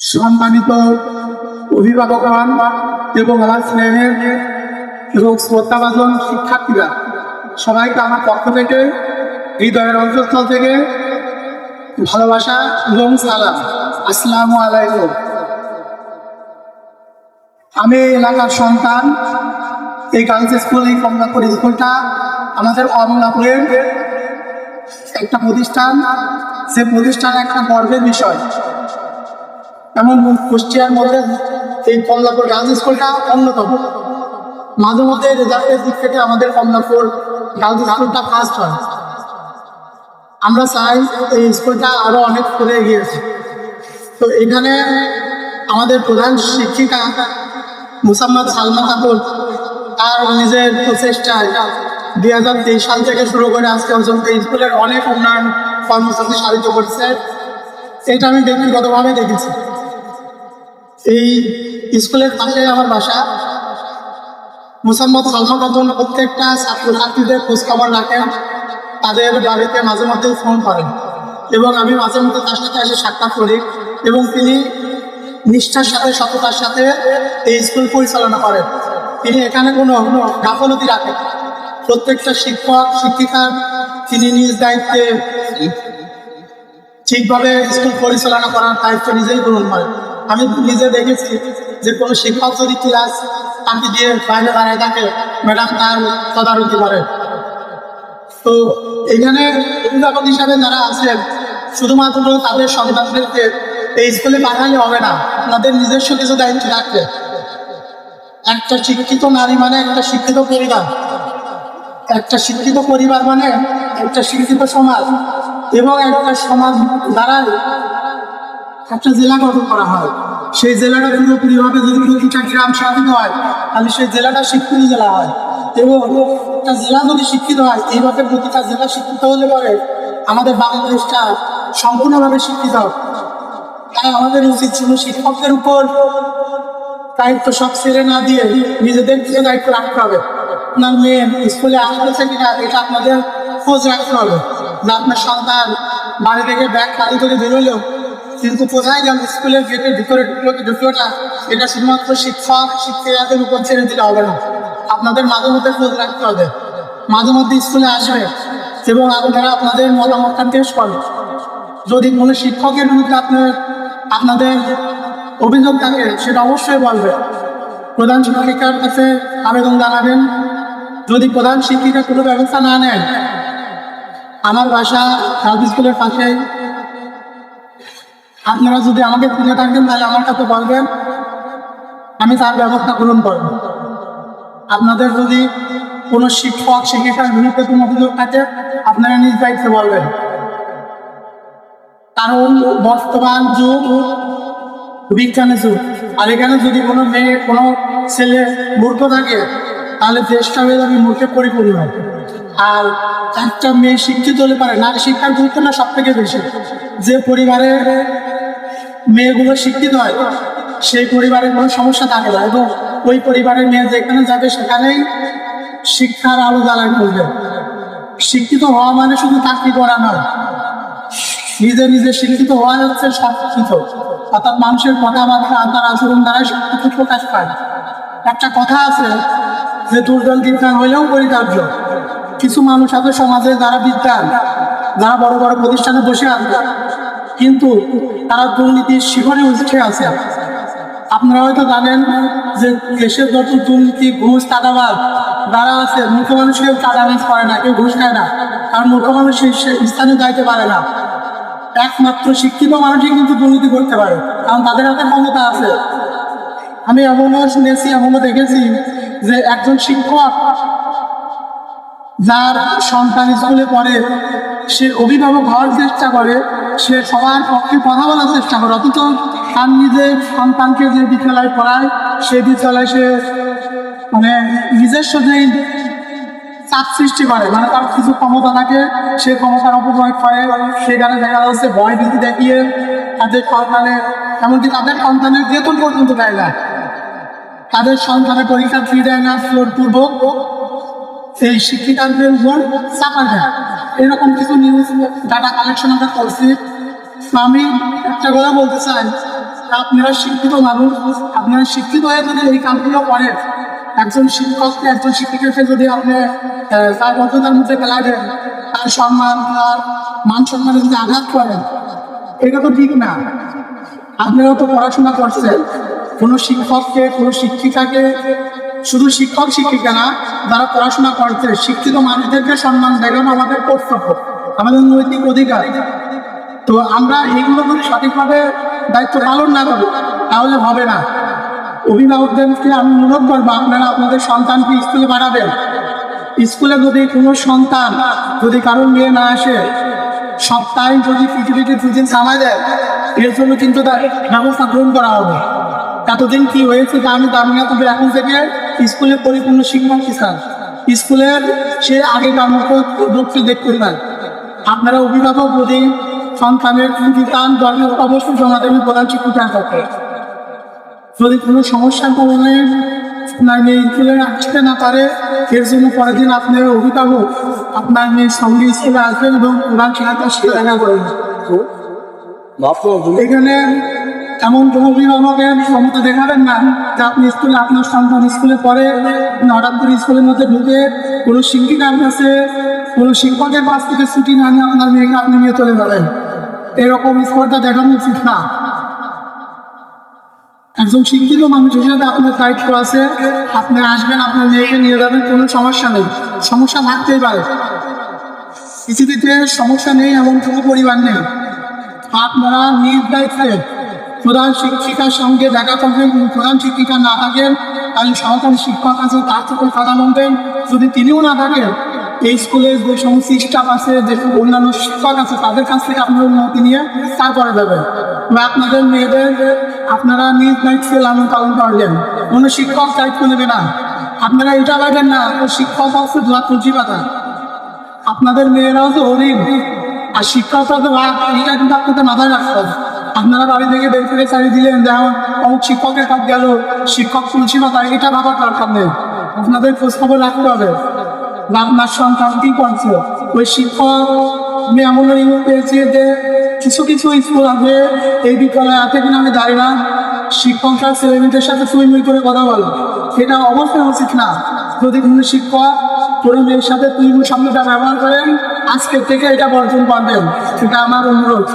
সম্মানিত অভিভাবকগণ এবং আমার স্নেহের এবং শ্রদ্ধাভাজন শিক্ষার্থীরা সবাইকে আমার পক্ষ থেকে হৃদয়ের অন্তঃস্থল থেকে ভালোবাসা এবং সালাম। আসসালামু আলাইকুম। আমি এলাকার সন্তান, এই গার্লস স্কুল এই কমলাপুর স্কুলটা আমাদের কমলাপুরের একটা প্রতিষ্ঠান। সে প্রতিষ্ঠান একটা গর্বের বিষয়। এমন কুষ্টিয়ার মধ্যে এই কমলাপুর গার্লস স্কুলটা অন্যতম। মাঝে মধ্যে রেজাল্টের দিক থেকে আমাদের কমলাপুর গার্লস স্কুলটা ফার্স্ট হয়। আমরা চাই এই স্কুলটা আরও অনেক করে এগিয়েছে তো এখানে আমাদের প্রধান শিক্ষিকা মুসাম্মদ সালমা খাতুন তার নিজের প্রচেষ্টায় দুই হাজার তেইশ সাল থেকে শুরু করে আজকে পর্যন্ত স্কুলের অনেক উন্নয়ন কর্মসূচি সারিত করছে। এটা আমি ব্যক্তিগতভাবে দেখেছি। এই স্কুলের পাশে আমার বাসা। মুসাম্মদ সালমা খাতুন প্রত্যেকটা ছাত্রছাত্রীদের খোঁজখবর রাখেন, তাদের বাড়িতে মাঝে মধ্যে ফোন করেন এবং আমি মাঝে মধ্যে তার সাথে এসে সাক্ষাৎ করি এবং তিনি নিষ্ঠার সাথে, সততার সাথে এই স্কুল পরিচালনা করেন। তিনি এখানে কোনো গাফলতি রাখেন প্রত্যেকটা শিক্ষক, শিক্ষিকা তিনি নিজ দায়িত্বে ঠিকভাবে স্কুল পরিচালনা করার দায়িত্ব নিজেই গ্রহণ করেন। আমি নিজে দেখেছি যে কোনো শিক্ষক যদি ক্লাস তাকে দিয়ে বাইরে দাঁড়ায় থাকে ম্যাডাম তার তদারকি করেন তো এখানে অভিভাবক হিসাবে যারা আছেন, শুধুমাত্র তাদের সন্তানদেরকে এই স্কুলে পাঠালে হবে না তাদের নিজস্ব কিছু দায়িত্ব রাখবে একটা শিক্ষিত নারী মানে একটা শিক্ষিত পরিবার। একটা শিক্ষিত পরিবার মানে একটা শিক্ষিত সমাজ। এবং একটা সমাজ দ্বারাই একটা জেলা গঠন করা হয়। সেই জেলাটা পুরোপুরিভাবে যদি প্রতিটা গ্রাম স্বাধীন হয়, তাহলে সেই জেলাটা শিক্ষিত জেলা হয়। এবং একটা জেলা যদি শিক্ষিত হয়, এইভাবে প্রতিটা জেলা শিক্ষিত হলে পরে আমাদের বাংলাদেশটা সম্পূর্ণভাবে শিক্ষিত। তাই আমাদের উচিত ছিল শিক্ষকদের উপর দায়িত্ব সব ছেড়ে না দিয়ে নিজেদের দিকে দায়িত্ব রাখতে হবে। আপনার মেয়ে স্কুলে আসতেছে কিনা, এটা আপনাদের খোঁজ রাখতে হবে। না আপনার সন্তান বাড়ি থেকে ব্যাগ খালি করে বেরোলো কিন্তু কোথায় গেল স্কুলের গেটের ভিতরে ঢুকলো ঢুকলো না, এটা শুধুমাত্র শিক্ষক, শিক্ষিকাদের উপর ছেড়ে দিলে হবে না। আপনাদের মাঝে মধ্যে খোঁজ রাখতে হবে। মাঝে মধ্যে স্কুলে আসবে এবং আপনারা আপনাদের মতামতটা পেশ করেন যদি কোনো শিক্ষকের বিরুদ্ধে আপনার, আপনাদের অভিযোগ থাকে, সেটা অবশ্যই বলবে। প্রধান শিক্ষিকার কাছে আবেদন জানাবেন। যদি প্রধান শিক্ষিকা কোনো ব্যবস্থা না নেন আমার বাসা সার্ভ স্কুলের পাশে আপনারা যদি আমাকে খুঁজে থাকেন, তাহলে আমার কাছে বলবেন, আমি তার ব্যবস্থা গ্রহণ করব। আপনাদের যদি কোনো শিক্ষক, শিক্ষিকার বিরুদ্ধে কোনো অভিযোগ থাকে, আপনারা নিজ দায়িত্বে বলবেন। কারণ বর্তমান যুগ, বিজ্ঞানের যুগ, আর এখানে যদি কোনো মেয়ে, কোনো ছেলে মূর্খ থাকে, তাহলে দেশটা হয়ে যাবে মূর্খে পরিপূর্ণ আর একটা মেয়ে শিক্ষিত হলে পারে নারী শিক্ষার গুরুত্ব না সব থেকে বেশি। যে পরিবারে মেয়েগুলো শিক্ষিত হয়, সেই পরিবারের কোনো সমস্যা থাকে না এবং ওই পরিবারের মেয়ে যেখানে যাবে সেখানেই শিক্ষার আলো জ্বালায় করবে শিক্ষিত হওয়া মানে শুধু চাকরি করা নয়, নিজে নিজে শিক্ষিত হওয়া হচ্ছে শিক্ষিত। অর্থাৎ মানুষের কথাবার্তা আচার আচরণ দ্বারা শিক্ষিত প্রকাশ পায়। একটা কথা আছে যে দুর্জন বিজ্ঞান হইলেও পরিতার্য কিছু মানুষ আছে সমাজে যারা বিজ্ঞান, যারা বড় বড় প্রতিষ্ঠানে বসে আছে কিন্তু তারা দুর্নীতির শিখরে উঠে আছে। আপনারা হয়তো জানেন যে দেশের যত দুর্নীতি, ঘুষ চাঁদাবাদ যারা আছে মুখ্য মানুষ কেউ চাঁদাবাজ করে না, কেউ ঘুষ খায় না। কারণ মুখ্য মানুষ স্থানে যাইতে পারে না। একমাত্র শিক্ষিত মানুষই কিন্তু দুর্নীতি করতে পারে, কারণ তাদের হাতে ক্ষমতা আছে। আমি এমনও শুনেছি এমনও দেখেছি যে একজন শিক্ষক যার সন্তান স্কুলে পড়ে সে অভিভাবক হওয়ার চেষ্টা করে, সে সবার পক্ষে কথা বলার চেষ্টা করে, অথচ তার নিজের সন্তানকে যে বিদ্যালয়ে পড়ায় সেই বিদ্যালয় সে মানে নিজস্ব যেই চাপ সৃষ্টি করে মানে তার কিছু ক্ষমতা থাকে, সে ক্ষমতার অপপ্রয়োগ করে, সেখানে দেখা যাচ্ছে ভয় ভীতি দেখিয়ে তাদের সন্তানের এমনকি তাদের সন্তানের বেতন পর্যন্ত দেয় না। তাদের সন্তানের পরীক্ষা ফি দেয় না ফ্লোর পূর্বক, এই শিক্ষিকাদের উপর চাপা দেয়। এরকম কিছু নিউজ ডাটা কালেকশন আমরা করছি। আমি একটা কথা বলতে চাই আপনারা শিক্ষিত মানুষ, আপনারা শিক্ষিত হয়ে যদি এই কামগুলো করেন, একজন শিক্ষককে, একজন শিক্ষিকাকে যদি আপনি তার বদ্ধতার মধ্যে ফেলা দেন তার সম্মান, তার মান সম্মানে যদি আঘাত করেন, এটা তো ঠিক না। আপনারাও তো পড়াশোনা করছেন, কোনো শিক্ষককে, কোনো শিক্ষিকাকে শুধু শিক্ষক, শিক্ষিকা না, যারা পড়াশোনা করছে, শিক্ষিত মানুষদেরকে সম্মান দেখানো আমাদের কর্তব্য, আমাদের নৈতিক অধিকার। তো আমরা এইগুলো যদি সঠিকভাবে দায়িত্ব পালন না করি, তাহলে হবে না। অভিভাবকদেরকে আমি অনুরোধ করব, আপনারা আপনাদের সন্তানকে স্কুলে পাঠাবেন। স্কুলে যদি কোনো সন্তান যদি কারোর মেয়ে না আসে, সপ্তাহে যদি পৃথিবীতে দুদিন সামায় দেয়, এর জন্য কিন্তু তার ব্যবস্থা গ্রহণ করা হবে। এতদিন কি হয়েছে তা আমি জানি না, তবে এখন থেকে স্কুলে পরিপূর্ণ শিক্ষক স্যার। স্কুলের সে আগেকার মতো দক্ষিণ দেখতে পান আপনারা অভিভাবক যদি সন্তানের যদি তান দলে অবশ্যই জমা দেবেন প্রধান শিক্ষিকা থাকে যদি কোনো সমস্যার কারণে আপনার মেয়ে স্কুলে আসতে না পারে এর জন্য পরের দিন আপনার অভিভাবক আপনার মেয়ের সঙ্গে স্কুলে আসবেন এবং প্রধান শিক্ষকের সাথে দেখা করবেন এখানে এমন কোনো অভিভাবকের ক্ষমতা দেখাবেন না যে আপনি স্কুলে, আপনার সন্তান স্কুলে পড়ে হঠাৎ স্কুলের মধ্যে ঢুকে কোনো শিক্ষিকার কাছে, কোনো শিক্ষকের কাছ থেকে ছুটি না নিয়ে আপনার মেয়েকে আপনি নিয়ে চলে যাবেন এরকম স্পর্ধা দেখানো উচিত না। একজন শিক্ষিত মানুষ হিসেবে আপনার দায়িত্ব আছে, আপনি আসবেন, আপনার মেয়েকে নিয়ে যাবেন, কোনো সমস্যা নেই। সমস্যা থাকতেই পারে। পৃথিবীতে সমস্যা নেই, এমন কোনো পরিবার নেই। আপনারা নিজ দায়িত্বে প্রধান শিক্ষিকার সঙ্গে দেখা করবেন প্রধান শিক্ষিকা না থাকেন, তাহলে সহকারী শিক্ষক আছে তার থেকে কথা বলবেন। যদি তিনিও না থাকেন, এই স্কুলের যে সমস্ত স্টাফ আছে, যে অন্যান্য শিক্ষক আছে, তাদের কাছ থেকে আপনার অনুমতি নিয়ে তারপরে যাবেন। বা আপনাদের মেয়েদের, আপনারা নিজ দায়িত্বে লালন পালন করলেন। কোনো শিক্ষক দায়িত্ব নেবে না। আপনারা এটা ভাবেন না শিক্ষক ধোয়া তুলসী পাতা আপনাদের মেয়েরাও তো হরিণ আর শিক্ষকরা তো এটা কিন্তু আপনাদের মাথায় রাখতে হবে। আপনারা বাড়ি থেকে বের করে চালিয়ে দিলেন যেমন অমুক শিক্ষকের কাজ গেল, শিক্ষক তুলসী পাতা এটা ভাবার দরকার নেই, আপনাদের খোঁজ খবর রাখতে হবে। আপনার সন্তান কি করছে ওই শিক্ষক আমি এমন পেয়েছি যে কিছু কিছু স্কুল আছে, এই বিদ্যালয়ে আছে কিনা আমি জানি না। শিক্ষকরা ছেলেমেয়েদের সাথে তুই মুই করে কথা বলে। সেটা অবশ্যই উচিত না। যদি কোনো শিক্ষক কোনো মেয়ের সাথে তুই শব্দটা ব্যবহার করেন আজকের থেকে এটা বর্জন করবেন সেটা আমার অনুরোধ।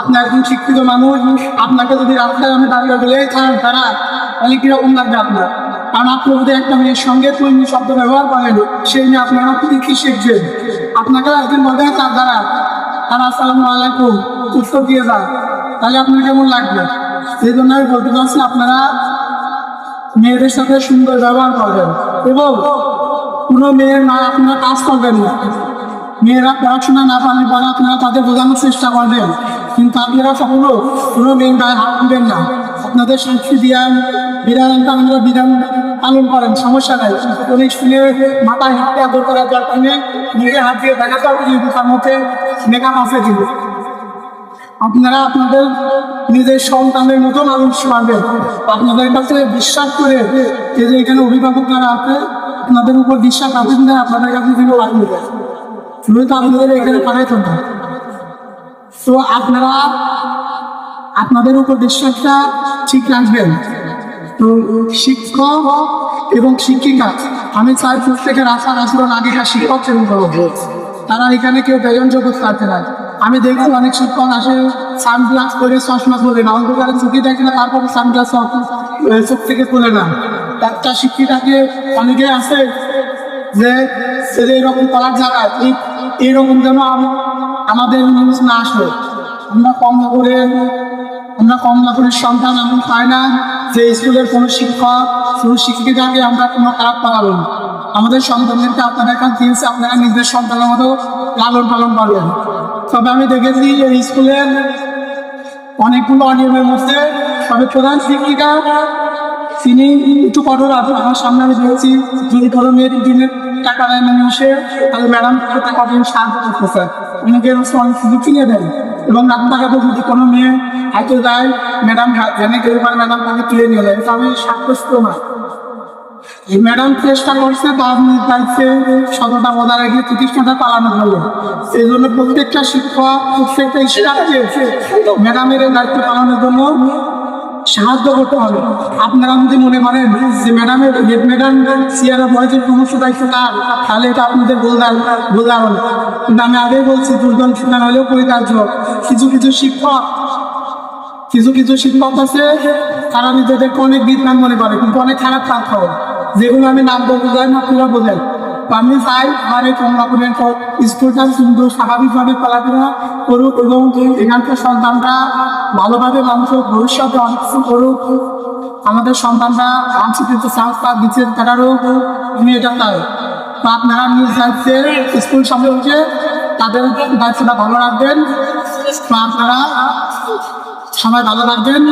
আপনি একজন শিক্ষিত মানুষ, আপনাকে যদি রাস্তায় আমি দাঁড়িয়ে বলে খারাপ খারাপ তাহলে কীরকম লাগবে আপনার? কারণ আপনি যদি একটা মেয়ের সঙ্গে মুই শব্দ ব্যবহার করেন, সেই নিয়ে আপনারা আপনি কি শিখছেন আপনাকে একদিন বলবে তার দ্বারা আর আসসালামু আলাইকুম, উত্তর দিয়ে যান তাহলে আপনার কেমন লাগবে? সেই জন্য আমি বলতে চাচ্ছি, আপনারা মেয়েদের সাথে সুন্দর ব্যবহার করবেন এবং কোনো মেয়ের না আপনারা কাজ করবেন না। মেয়েরা পড়াশোনা না পারলে পরে আপনারা তাদের বোঝানোর চেষ্টা করবেন। কিন্তু আপনারা কখনো কোনো মেয়ের গায়ে হাত দিবেন না। আপনাদের শাস্তি দিয়ান বিধান আপনারা বিধান পালন করেন, সমস্যা নাই। কোনো স্কুলে মাথায় হাতে আদর করার দরকার নেই। মেয়েকে হাত দিয়ে দেখাতে হবে কিন্তু তার মধ্যে মেকআপ আছে কিন্তু আপনারা আপনাদের নিজের সন্তানের মতো মানুষ পাবেন আপনাদের কাছে বিশ্বাস করে যে যে এখানে অভিভাবকরা আছে, আপনাদের উপর বিশ্বাস আছে কিনা, আপনাদের কাছে কিন্তু লাগবে শুধু তো আপনাদের এখানে পাঠাইতো না তো আপনারা আপনাদের উপর বিশ্বাসটা ঠিক রাখবেন। তো শিক্ষক এবং শিক্ষিকা, আমি চাই প্রত্যেকের আশার আচরণ আগেকার শিক্ষক করব তারা এখানে কেউ বেজন জগৎ পারতে না। আমি দেখি অনেক শিক্ষক আসে সানগ্লাস করে চশমা পরে না, অন্ধকারে চুকি দেখে না, তারপরে সানগ্লাস চোখ থেকে তুলে না। একটা শিক্ষিকাকে অনেকে আছে যে এরকম করার জায়গায় ঠিক এইরকম যেন আম- আমাদের নিউজ না আসে আমরা কম না করে আমরা কম না করে সন্তান এমন পাই না যে স্কুলের কোনো শিক্ষক, কোনো শিক্ষিকাকে আমরা কোনো খারাপ পালাবো না। আমাদের সন্তানদেরকে আপনাদের কাছে দিয়েছে আপনারা নিজের সন্তানের মতো লালন পালন করবেন। তবে আমি দেখেছি এই স্কুলের অনেকগুলো অনিয়মের মধ্যে তবে প্রধান শিক্ষিকা, তিনি একটু কঠোর আমার সামনে আমি দেখেছি যদি কোনো দিনের টাকা মানে এসে তাহলে ম্যাডাম টাকা দিন সাহায্য করতেছে? অনেকে অনেক কিনে দেন এবং রাস্তাঘাটে যদি কোনো মেয়ে হাইতে যায়, ম্যাডাম জেনে গেলে পারে ম্যাডাম তাকে তুলে নিয়ে যায়। এটা আমি সাব্যস্ত না। এই ম্যাডাম চেষ্টা করছে নিজ দায়িত্বে সততা বজায় রেখে প্রতিষ্ঠানটা পালানো হলো। এই জন্য প্রত্যেকটা শিক্ষক, প্রত্যেকটা স্টাফকে ম্যাডামের দায়িত্ব পালনের জন্য সাহায্য করতে হবে। আপনারা যদি মনে করেন যে ম্যাডামের হেড ম্যাডাম সিয়ারা বয়সের সমস্ত দায়িত্ব তার, তাহলে এটা আপনাদের ভুলদার ভুলদার হলো কিন্তু আমি আগেই বলছি দুর্বল শিক্ষা হলেও পরিকার্য কিছু কিছু শিক্ষক, কিছু কিছু শিক্ষক আছে, তারা নিজেদেরকে অনেক বিদ্যান মনে করে, কিন্তু অনেক খারাপ করে যেগুলো আমি নাম বলতে যাই না, পুরো বোঝেন। তো আমি চাই আমার এই কমলাপুরের স্কুলটা সুন্দর স্বাভাবিকভাবে চলাফেরা করুক এবং এখানকার সন্তানরা ভালোভাবে মানুষের ভবিষ্যতে অনেক কিছু করুক। আমাদের সন্তানরা কিছু সংস্থা দিচ্ছে তারারও আমি এটা চাই। তো আপনারা নিজ দায়িত্বে স্কুল সম্পর্কে তাদের দায়িত্বটা ভালো রাখবেন। আপনারা সবাই ভালো রাখবেন